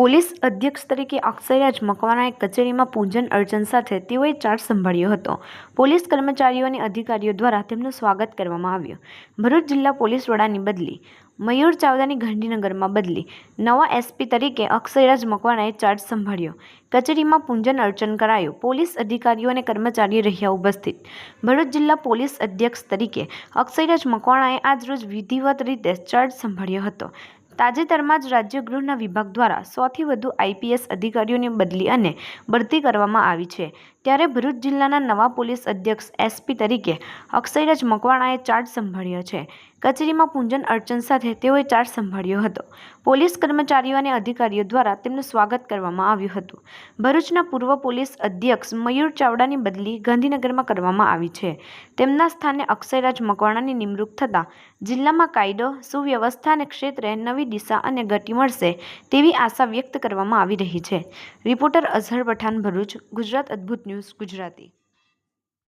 Police અધ્યક્ષ તરીકે અક્ષયરાજ મકવાણાએ કચેરીમાં પૂજન અર્ચન સાથે તેઓએ ચાર્જ સંભાળ્યો હતો. પોલીસ કર્મચારીઓ અને અધિકારીઓ દ્વારા તેમનું સ્વાગત કરવામાં આવ્યું. ભરૂચ જિલ્લા પોલીસ વડાની બદલી, મયુર ચાવડાની ગાંધીનગરમાં બદલી, નવા એસપી તરીકે અક્ષયરાજ મકવાણાએ ચાર્જ સંભાળ્યો. કચેરીમાં પૂજન અર્ચન કરાયું. પોલીસ અધિકારીઓ અને કર્મચારીઓ રહ્યા ઉપસ્થિત. ભરૂચ જિલ્લા પોલીસ અધ્યક્ષ તરીકે અક્ષયરાજ મકવાણાએ આજરોજ વિધિવત રીતે ચાર્જ સંભાળ્યો હતો. તાજેતરમાં જ રાજ્ય ગૃહના વિભાગ દ્વારા સોથી વધુ આઈપીએસ અધિકારીઓની બદલી અને બઢતી કરવામાં આવી છે. ત્યારે ભરૂચ જિલ્લાના નવા પોલીસ અધ્યક્ષ એસપી તરીકે અક્ષયરાજ મકવાણાએ ચાર્જ સંભાળ્યો છે. કચેરીમાં પૂજન અર્ચન સાથે તેઓએ ચાર્જ સંભાળ્યો હતો. પોલીસ કર્મચારીઓ અને અધિકારીઓ દ્વારા તેમનું સ્વાગત કરવામાં આવ્યું હતું. ભરૂચના પૂર્વ પોલીસ અધ્યક્ષ મયુર ચાવડાની બદલી ગાંધીનગરમાં કરવામાં આવી છે. તેમના સ્થાને અક્ષયરાજ મકવાણાની નિમણૂક થતાં જિલ્લામાં કાયદો સુવ્યવસ્થાને ક્ષેત્રે નવી દિશા અને ગતિ મળશે તેવી આશા વ્યક્ત કરવામાં આવી રહી છે. Reporter Azhar Pathan, Bharuch, Gujarat Adbhut news, Gujarati.